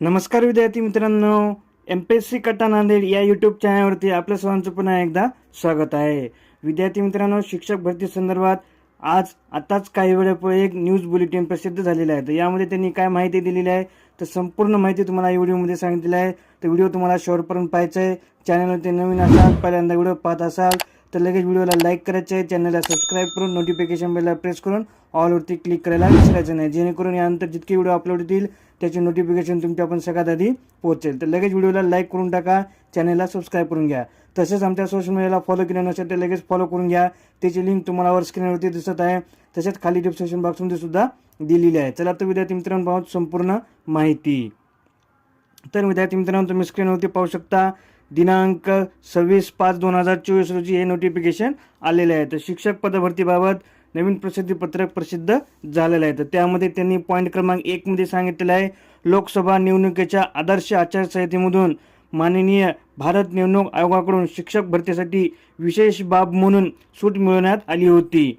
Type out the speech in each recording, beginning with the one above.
नमस्कार विद्यार्थी मित्रांनो. एम पी एस सी कट्टा नांदेड या यूट्यूब चॅनलवरती आपल्या सर्वांचं पुन्हा एकदा स्वागत आहे. विद्यार्थी मित्रांनो शिक्षक भरती संदर्भात आज आताच काही वेळापूर्वी एक न्यूज बुलेटिन प्रसिद्ध झालेलं आहे. तर यामध्ये त्यांनी काय माहिती दिलेली आहे तर संपूर्ण माहिती तुम्हाला या व्हिडिओमध्ये सांगितलेली आहे. तर व्हिडिओ तुम्हाला शेवटपर्यंत पाहायचा आहे. चॅनलवरती नवीन असाल पहिल्यांदा व्हिडिओ पाहत असाल तर लगेच व्हिडिओला लाईक करायचे आहे चॅनलला सबस्क्राईब करून नोटिफिकेशन बेलला प्रेस करून ऑलवरती क्लिक करायला विसरायचं नाही. जेणेकरून यानंतर जितके व्हिडिओ अपलोड होतील त्याचे नोटिफिकेशन तुमच्या पण सगळ्यात आधी पोहोचेल. तर लगेच व्हिडिओला लाईक करून टाका चॅनलला सबस्क्राईब करून घ्या. तसेच आमच्या सोशल मीडियाला फॉलो केलं नसेल तर लगेच फॉलो करून घ्या. त्याची लिंक तुम्हाला वर स्क्रीनवरती दिसत आहे. तसेच खाली डिस्क्रिप्शन बॉक्समध्ये सुद्धा दिलेली आहे. चला तर विद्यार्थी मित्रांनो पाहू संपूर्ण माहिती. तर विद्यार्थी मित्रांनो तुम्ही स्क्रीनवरती पाहू शकता. दिनांक सव्वीस पाच दोन हजार चोवीस रोजी हे नोटिफिकेशन आलेले आहे. तर शिक्षक पदभरतीबाबत नवीन प्रसिद्धीपत्रक प्रसिद्ध झालेलं आहे. तर त्यामध्ये त्यांनी पॉईंट क्रमांक एकमध्ये सांगितलेलं आहे लोकसभा निवडणुकीच्या आदर्श आचारसंहितेमधून माननीय भारत निवडणूक आयोगाकडून शिक्षक भरतीसाठी विशेष बाब म्हणून सूट मिळवण्यात आली होती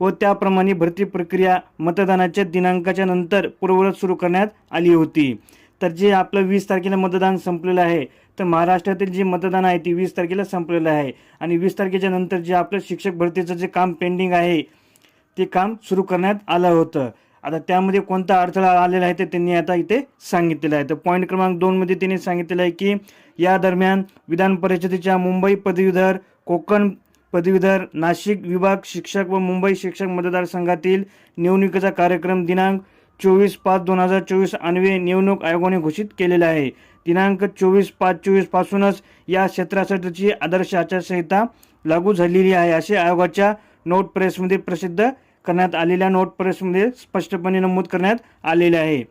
व त्याप्रमाणे भरती प्रक्रिया मतदानाच्या दिनांकाच्या नंतर पूर्ववत सुरू करण्यात आली होती. तर जे आपलं वीस तारखेला मतदान संपलेलं आहे तर महाराष्ट्रातील जे मतदान आहे ते वीस तारखेला संपलेलं आहे. आणि वीस तारखेच्या नंतर जे आपलं शिक्षक भरतीचं जे काम पेंडिंग आहे ते काम सुरू करण्यात आलं होतं. आता त्यामध्ये कोणता अडथळा आलेला आहे ते त्यांनी आता इथे सांगितलेलं आहे. तर पॉईंट क्रमांक दोनमध्ये त्यांनी सांगितलेलं आहे की या दरम्यान विधान परिषदेच्या मुंबई पदवीधर कोकण पदवीधर नाशिक विभाग शिक्षक व मुंबई शिक्षक मतदारसंघातील निवडणुकीचा कार्यक्रम दिनांक चोवीस पाच दोन हजार चोवीस अन्वये निवडणूक आयोगाने घोषित केलेले आहे. दिनांक चोवीस पाच चोवीस पासूनच या क्षेत्रासाठीची आदर्श आचारसंहिता लागू झालेली आहे असे आयोगाच्या नोट प्रेसमध्ये प्रसिद्ध करण्यात आलेल्या नोट प्रेसमध्ये स्पष्टपणे नमूद करण्यात आलेले आहे.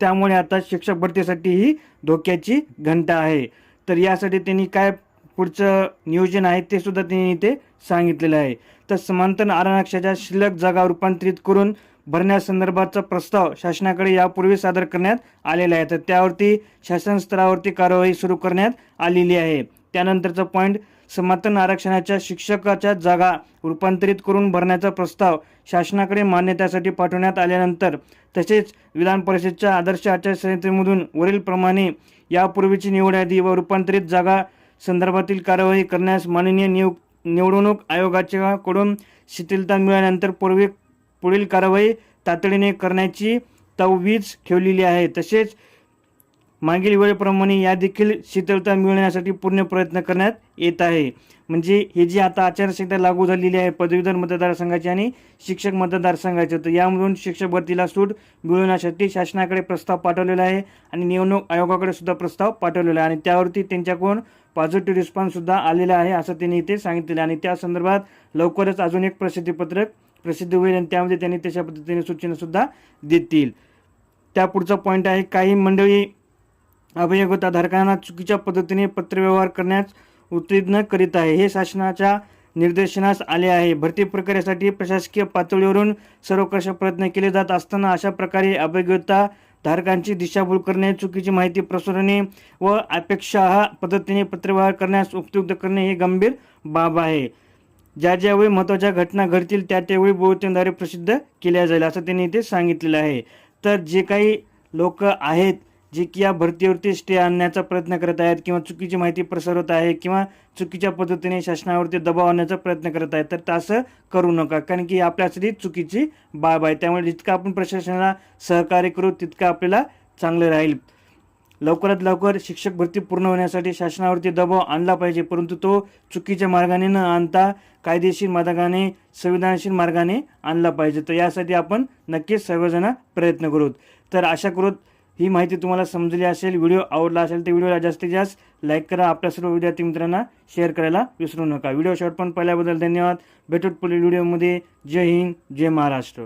त्यामुळे आता शिक्षक भरतीसाठी ही धोक्याची घंटा आहे. तर यासाठी त्यांनी काय पुढचं नियोजन आहे ते सुद्धा त्यांनी इथे सांगितलेलं आहे. तर समांतर आरक्षणाच्या शिल्लक जागा रूपांतरित करून भरण्यासंदर्भाचा प्रस्ताव शासनाकडे यापूर्वी सादर करण्यात आलेला आहे. तर त्यावरती शासन स्तरावरती कारवाई सुरू करण्यात आलेली आहे. त्यानंतरचा पॉईंट समांतर आरक्षणाच्या शिक्षकाच्या जागा रूपांतरित करून भरण्याचा प्रस्ताव शासनाकडे मान्यतेसाठी पाठवण्यात आल्यानंतर तसेच विधान परिषदेच्या आदर्श आचारसंहितेमधून वरीलप्रमाणे यापूर्वीची निवड यादी व रूपांतरित जागा संदर्भातील कारवाई करण्यास माननीय नियुक्त निवडणूक आयोगाच्याकडून शिथिलता मिळाल्यानंतर पूर्वी पुढील कारवाई तातडीने करण्याची तववीज ठेवलेली आहे. तसेच मागील वेळेप्रमाणे या देखील शीतलता मिळण्यासाठी पूर्ण प्रयत्न करण्यात येत आहे. म्हणजे हे जी आता आचारसंहिता लागू झालेली आहे पदवीधर मतदारसंघाची आणि शिक्षक मतदारसंघाचे तर यामधून शिक्षक भरतीला सूट मिळवण्यासाठी शासनाकडे प्रस्ताव पाठवलेला आहे आणि निवडणूक आयोगाकडे सुद्धा प्रस्ताव पाठवलेला आहे. आणि त्यावरती त्यांच्याकडून पॉझिटिव्ह रिस्पॉन्ससुद्धा आलेला आहे असं त्यांनी इथे सांगितलेलं आहे. आणि त्या संदर्भात लवकरच अजून एक प्रसिद्धीपत्रक प्रसिद्ध होईल आणि त्यामध्ये त्यांनी तशा पद्धतीने सूचनासुद्धा देतील. त्या पुढचा पॉईंट आहे काही मंडळी अभियोगताधारकांना चुकीच्या पद्धतीने पत्रव्यवहार करण्यास उत्तीर्ण करीत आहे. हे शासनाच्या निर्देशनास आले आहे. भरती प्रक्रियेसाठी प्रशासकीय पातळीवरून सर्वकष प्रयत्न केले जात असताना अशा प्रकारे अभियोगता धारकांची दिशाभूल करणे चुकीची माहिती प्रसरणे व अपेक्षा पद्धतीने पत्रव्यवहार करण्यास उपयुक्त करणे हे गंभीर बाब आहे. ज्या ज्यावेळी महत्त्वाच्या घटना घडतील त्या त्यावेळी बुलेटिनद्वारे प्रसिद्ध केल्या जाईल असं त्यांनी इथे सांगितलेलं आहे. तर जे काही लोक आहेत जे की या भरतीवरती स्टे आणण्याचा प्रयत्न करत आहेत किंवा चुकीची माहिती प्रसारत आहे किंवा चुकीच्या पद्धतीने शासनावरती दबाव आणण्याचा प्रयत्न करत आहेत तर तसं करू नका. कारण की आपल्यासाठी चुकीची बाब आहे. त्यामुळे जितकं आपण प्रशासनाला सहकार्य करू तितकं आपल्याला चांगलं राहील. लवकरात लवकर शिक्षक भरती पूर्ण होण्यासाठी शासनावरती दबाव आणला पाहिजे परंतु तो चुकीच्या मार्गाने न आणता कायदेशीर मार्गाने संविधानशील मार्गाने आणला पाहिजे. तर यासाठी आपण नक्कीच सर्वजण प्रयत्न करू तर आशा करू ही माहिती तुम्हाला समजली असेल व्हिडिओ आवडला असेल तर व्हिडिओला जास्तीत जास्त लाईक करा. आपल्या सर्व विद्यार्थी मित्रांना शेअर करायला विसरू नका. व्हिडिओ शॉर्ट पण पाहिल्याबद्दल धन्यवाद. भेटूत पुढील व्हिडिओमध्ये जय हिंद जय महाराष्ट्र.